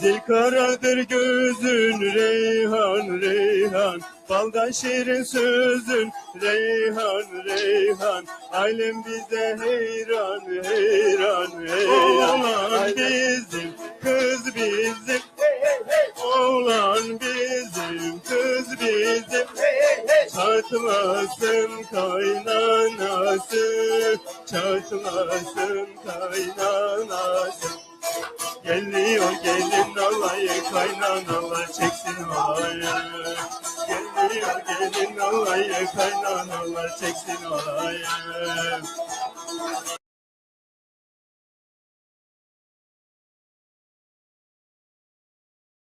Zil karadır gözün Reyhan Reyhan. Baldan şirin sözün Reyhan Reyhan. Ailem bize heyran heyran heyran. Oğlan bizim kız bizim. Oğlan bizim kız bizim. Çatmasın kaynanası. Çatmasın kaynanası Geliyor gelin alayı kaynanalar çeksin alayı Geliyor gelin alayı kaynanalar çeksin alayı